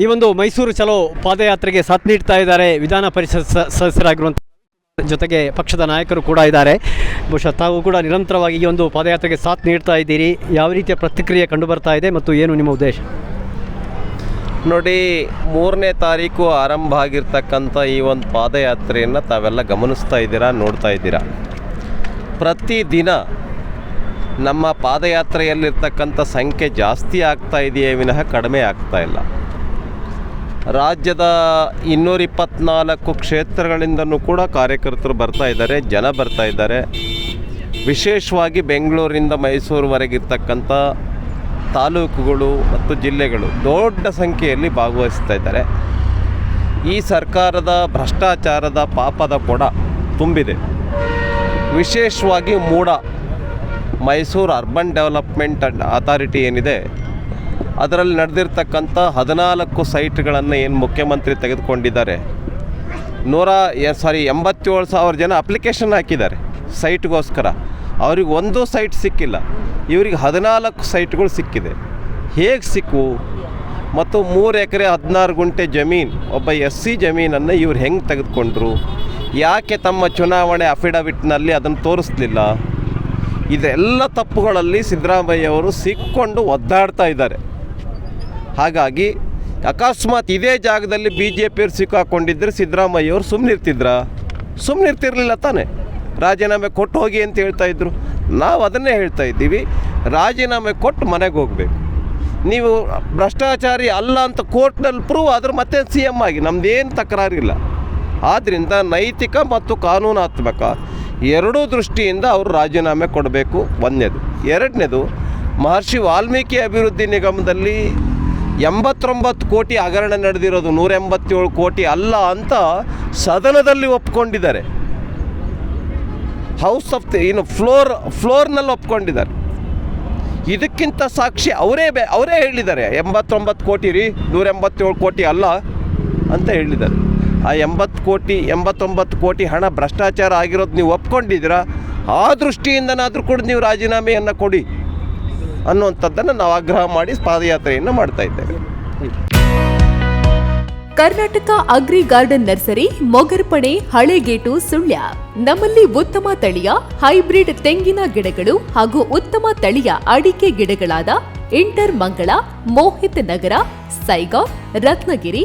ಈ ಒಂದು ಮೈಸೂರು ಚಲೋ ಪಾದಯಾತ್ರೆಗೆ ಸಾಥ್ ನೀಡ್ತಾ ಇದ್ದಾರೆ. ವಿಧಾನ ಪರಿಷತ್ ಸದಸ್ಯರಾಗಿರುವಂತಹ ಜೊತೆಗೆ ಪಕ್ಷದ ನಾಯಕರು ಕೂಡ ಇದ್ದಾರೆ. ಬಹುಶಃ ತಾವು ಕೂಡ ನಿರಂತರವಾಗಿ ಈ ಒಂದು ಪಾದಯಾತ್ರೆಗೆ ಸಾಥ್ ನೀಡ್ತಾ ಇದ್ದೀರಿ. ಯಾವ ರೀತಿಯ ಪ್ರತಿಕ್ರಿಯೆ ಕಂಡು ಬರ್ತಾ ಇದೆ ಮತ್ತು ಏನು ನಿಮ್ಮ ಉದ್ದೇಶ? ನೋಡಿ, ಮೂರನೇ ತಾರೀಕು ಆರಂಭ ಆಗಿರ್ತಕ್ಕಂಥ ಈ ಒಂದು ಪಾದಯಾತ್ರೆಯನ್ನು ತಾವೆಲ್ಲ ಗಮನಿಸ್ತಾ ಇದ್ದೀರಾ, ನೋಡ್ತಾ ಇದ್ದೀರಾ? ಪ್ರತಿದಿನ ನಮ್ಮ ಪಾದಯಾತ್ರೆಯಲ್ಲಿರ್ತಕ್ಕಂಥ ಸಂಖ್ಯೆ ಜಾಸ್ತಿ ಆಗ್ತಾ ಇದೆಯೇ ವಿನಃ ಕಡಿಮೆ ಆಗ್ತಾ ಇಲ್ಲ. ರಾಜ್ಯದ ಇನ್ನೂರ ಇಪ್ಪತ್ತ್ನಾಲ್ಕು ಕ್ಷೇತ್ರಗಳಿಂದನೂ ಕೂಡ ಕಾರ್ಯಕರ್ತರು ಬರ್ತಾ ಇದ್ದಾರೆ, ಜನ ಬರ್ತಾ ಇದ್ದಾರೆ. ವಿಶೇಷವಾಗಿ ಬೆಂಗಳೂರಿಂದ ಮೈಸೂರುವರೆಗಿರ್ತಕ್ಕಂಥ ತಾಲೂಕುಗಳು ಮತ್ತು ಜಿಲ್ಲೆಗಳು ದೊಡ್ಡ ಸಂಖ್ಯೆಯಲ್ಲಿ ಭಾಗವಹಿಸ್ತಾ ಇದ್ದಾರೆ. ಈ ಸರ್ಕಾರದ ಭ್ರಷ್ಟಾಚಾರದ ಪಾಪದ ಕೊಡ ತುಂಬಿದೆ. ವಿಶೇಷವಾಗಿ MUDA Mysuru urban development and authority ಏನಿದೆ ಅದರಲ್ಲಿ ನಡೆದಿರ್ತಕ್ಕಂಥ ಹದಿನಾಲ್ಕು ಸೈಟ್ಗಳನ್ನು ಏನು ಮುಖ್ಯಮಂತ್ರಿ ತೆಗೆದುಕೊಂಡಿದ್ದಾರೆ. ನೂರ ಸಾರಿ ಎಂಬತ್ತೇಳು ಸಾವಿರ ಜನ ಅಪ್ಲಿಕೇಶನ್ ಹಾಕಿದ್ದಾರೆ ಸೈಟ್ಗೋಸ್ಕರ. ಅವ್ರಿಗೆ ಒಂದು ಸೈಟ್ ಸಿಕ್ಕಿಲ್ಲ. ಇವರಿಗೆ ಹದಿನಾಲ್ಕು ಸೈಟ್ಗಳು ಸಿಕ್ಕಿದೆ. ಹೇಗೆ ಸಿಕ್ಕು ಮತ್ತು ಮೂರು ಎಕರೆ ಹದಿನಾರು ಗುಂಟೆ ಜಮೀನು, ಒಬ್ಬ ಎಸ್ ಸಿ ಜಮೀನನ್ನು ಇವ್ರು ಹೆಂಗೆ ತೆಗೆದುಕೊಂಡ್ರು? ಯಾಕೆ ತಮ್ಮ ಚುನಾವಣೆ ಅಫಿಡವಿಟ್ನಲ್ಲಿ ಅದನ್ನು ತೋರಿಸ್ಲಿಲ್ಲ? ಇದೆಲ್ಲ ತಪ್ಪುಗಳಲ್ಲಿ ಸಿದ್ದರಾಮಯ್ಯ ಅವರು ಸಿಕ್ಕೊಂಡು ಒದ್ದಾಡ್ತಾ ಇದ್ದಾರೆ. ಹಾಗಾಗಿ ಅಕಸ್ಮಾತ್ ಇದೇ ಜಾಗದಲ್ಲಿ ಬಿ ಜೆ ಪಿಯವ್ರು ಸಿಕ್ಕಾಕೊಂಡಿದ್ದರೆ ಸಿದ್ದರಾಮಯ್ಯ ಅವರು ಸುಮ್ಮನಿರ್ತಿದ್ರಾ ಸುಮ್ಮನಿರ್ತಿರ್ಲಿಲ್ಲ ತಾನೇ. ರಾಜೀನಾಮೆ ಕೊಟ್ಟು ಹೋಗಿ ಅಂತ ಹೇಳ್ತಾ ಇದ್ರು. ನಾವು ಅದನ್ನೇ ಹೇಳ್ತಾ ಇದ್ದೀವಿ. ರಾಜೀನಾಮೆ ಕೊಟ್ಟು ಮನೆಗೆ ಹೋಗಬೇಕು. ನೀವು ಭ್ರಷ್ಟಾಚಾರಿ ಅಲ್ಲ ಅಂತ ಕೋರ್ಟ್ನಲ್ಲಿ ಪ್ರೂವ್ ಆದ್ರೆ ಮತ್ತೆ ಸಿ ಎಂ ಆಗಿ. ನಮ್ಮದೇನು ತಕರಾರಿಲ್ಲ. ಆದ್ದರಿಂದ ನೈತಿಕ ಮತ್ತು ಕಾನೂನಾತ್ಮಕ ಎರಡೂ ದೃಷ್ಟಿಯಿಂದ ಅವರು ರಾಜೀನಾಮೆ ಕೊಡಬೇಕು. ಒಂದನೇದು. ಎರಡನೇದು, ಮಹರ್ಷಿ ವಾಲ್ಮೀಕಿ ಅಭಿವೃದ್ಧಿ ನಿಗಮದಲ್ಲಿ ಎಂಬತ್ತೊಂಬತ್ತು ಕೋಟಿ ಹಗರಣ ನಡೆದಿರೋದು ನೂರ ಎಂಬತ್ತೇಳು ಕೋಟಿ ಅಲ್ಲ ಅಂತ ಸದನದಲ್ಲಿ ಒಪ್ಕೊಂಡಿದ್ದಾರೆ. ಹೌಸ್ ಆಫ್ ದಿ ಏನು ಫ್ಲೋರ್, ಫ್ಲೋರ್ನಲ್ಲಿ ಒಪ್ಕೊಂಡಿದ್ದಾರೆ. ಇದಕ್ಕಿಂತ ಸಾಕ್ಷಿ ಅವರೇ ಬೆ, ಅವರೇ ಹೇಳಿದ್ದಾರೆ, ಎಂಬತ್ತೊಂಬತ್ತು ಕೋಟಿ ರೀ ನೂರ ಎಂಬತ್ತೇಳು ಕೋಟಿ ಅಲ್ಲ ಅಂತ ಹೇಳಿದ್ದಾರೆ. ಆ ಎಂಬತ್ತು ಕೋಟಿ, ಎಂಬತ್ತೊಂಬತ್ತು ಕೋಟಿ ಹಣ ಭ್ರಷ್ಟಾಚಾರ ಆಗಿರೋದು ನೀವು ಒಪ್ಕೊಂಡಿದ್ದೀರಾ? ಆ ದೃಷ್ಟಿಯಿಂದನಾದರೂ ಕೂಡ ನೀವು ರಾಜೀನಾಮೆಯನ್ನು ಕೊಡಿ. ಅನ್ನುವಂಥದ್ದನ್ನು ನಾವು ಆಗ್ರಹ ಮಾಡಿ ಪಾದಯಾತ್ರೆಯನ್ನು ಮಾಡ್ತಾ ಇದ್ದೇವೆ. Karnataka agri garden nursery Mogarpane Halegate, Sullia. ನಮ್ಮಲ್ಲಿ ಉತ್ತಮ ತಳಿಯ, ಹೈಬ್ರಿಡ್ ತೆಂಗಿನ ಗಿಡಗಳು ಹಾಗೂ ಉತ್ತಮ ತಳಿಯ ಅಡಿಕೆ ಗಿಡಗಳಾದ ಇಂಟರ್ ಮಂಗಳ, ಮೋಹಿತ್ ನಗರ ಸೈಗಾವ್ ರತ್ನಗಿರಿ